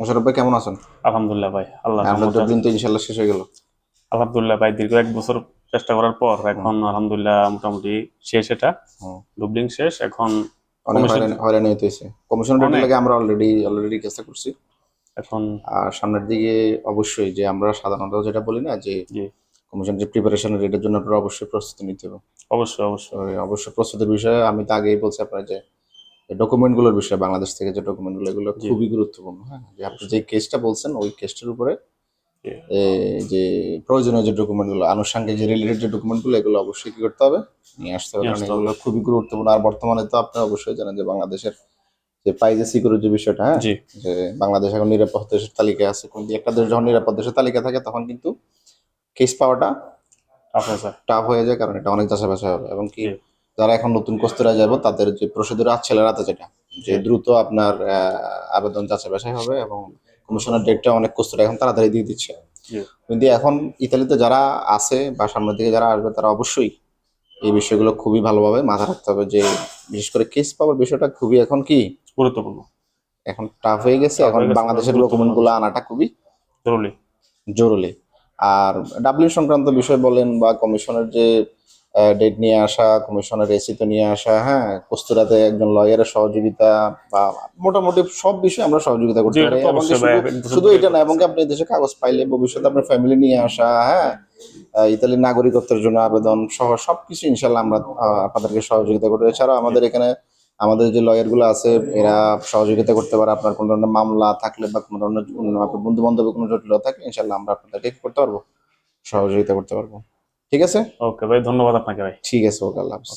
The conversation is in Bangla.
মোশারফ ভাই কেমন আছেন? আলহামদুলিল্লাহ ভাই আল্লাহ রহমতে দিন তো ইনশাল্লাহ শেষ হয়ে গেল। আলহামদুলিল্লাহ ভাই দীর্ঘ এক বছর চেষ্টা করার পর এখন আলহামদুলিল্লাহ মোটামুটি শেষ এটা। ডুবলিং শেষ এখন হয়রানি- হইতেছে। কমিশন রেটের লাগে আমরা অলরেডি অলরেডি চেষ্টা করছি। এখন আর সামনের দিকে অবশ্যই যে আমরা সাধারণত যেটা বলি না যে কমিশন যে প্রিপারেশন রেটের জন্য আপনারা অবশ্যই প্রস্তুতি নিতে হবে। অবশ্যই অবশ্যই। অবশ্যই প্রস্তুতির বিষয়ে আমি তো আগেই বলছি আপনার যে ডকুমেন্টগুলোর বিষয়ে বাংলাদেশ থেকে যে ডকুমেন্টগুলো এগুলো খুবই গুরুত্বপূর্ণ হ্যাঁ? যে আপনি যে কেসটা বলছেন ওই কেসটার উপরে যে প্রয়োজনীয় যে ডকুমেন্টগুলো আনুষঙ্গিক যে রিলেটেড যে ডকুমেন্টগুলো এগুলো অবশ্যই কি করতে হবে? নিয়ে আসতে হবে কারণ এগুলো খুবই গুরুত্বপূর্ণ। আর বর্তমানে তো আপনি অবশ্যই জানেন যে বাংলাদেশের যে পাইজে সিকিউরিটি যে বিষয়টা হ্যাঁ? যে বাংলাদেশ এখন নিরাপদ দেশের তালিকায় আছে। কিন্তু একটা দেশ যখন নিরাপদ দেশের তালিকা থাকে তখন কিন্তু কেস পাওয়াটা আপনার স্যার টাফ হয়ে যায় কারণ এটা অনেক বাছাই হবে। এবং কি। যারা এখন নতুন কস্তুরা যাব তাদের যে প্রসিডিউর ছেলেরাতে যেটা। যে দ্রুত আপনার আবেদন যাচাই বাছাই হবে এবং কমিশনের ডেটটা অনেক কস্তুরা এখন তাড়াতাড়ি দিয়ে দিচ্ছে। কিন্তু এখন ইতালিতে যারা আছে বা সামনের দিকে যারা আসবে তারা অবশ্যই এই বিষয়গুলো খুবই ভালোভাবে মাথা রাখতে হবে যে বিশেষ করে কেস পাওয়ার বিষয়টা খুবই এখন কি? গুরুত্বপূর্ণ। এখন টাফ হয়ে গেছে এখন বাংলাদেশের গুরুত্বপূর্ণ। ডকুমেন্টগুলো আনাটা খুবই জরুরি। জরুরি। আর ডাব্লিউ সংক্রান্ত বিষয় বলেন বা কমিশনের যে ডেট নিয়ে আসা কমিশনের রেসিতে নিয়ে আসা হ্যাঁ কস্তুরাতে একজন লয়ারের সহযোগিতা বা মোটামুটি সব বিষয়ে আমরা সহযোগিতা করতে পারি। এবং শুধু- এটা না এবং আপনি দেশে কাগজ পাইলে ভবিষ্যতে আপনার ফ্যামিলি নিয়ে আসা হ্যাঁ ইতালির নাগরিকত্বের জন্য আবেদন সহ সবকিছু ইনশাল্লাহ আমরা আপনাদেরকে সহযোগিতা করব এছাড়াও আমাদের এখানে আমাদের যে লয়ারগুলো আছে এরা সহযোগিতা করতে পারে। আপনার কোনো ধরনের মামলা থাকলে বা কোনো ধরনের আপনার বন্ধু বান্ধবের কোনো জটিলতা থাকলে ইনশাল্লাহ আমরা আপনাদেরকে করতে পারব সহযোগিতা করতে পারব। ঠিক আছে? ওকে ভাই ধন্যবাদ আপনাকে ভাই। ঠিক আছে ওকে আল্লাহ হাফেজ।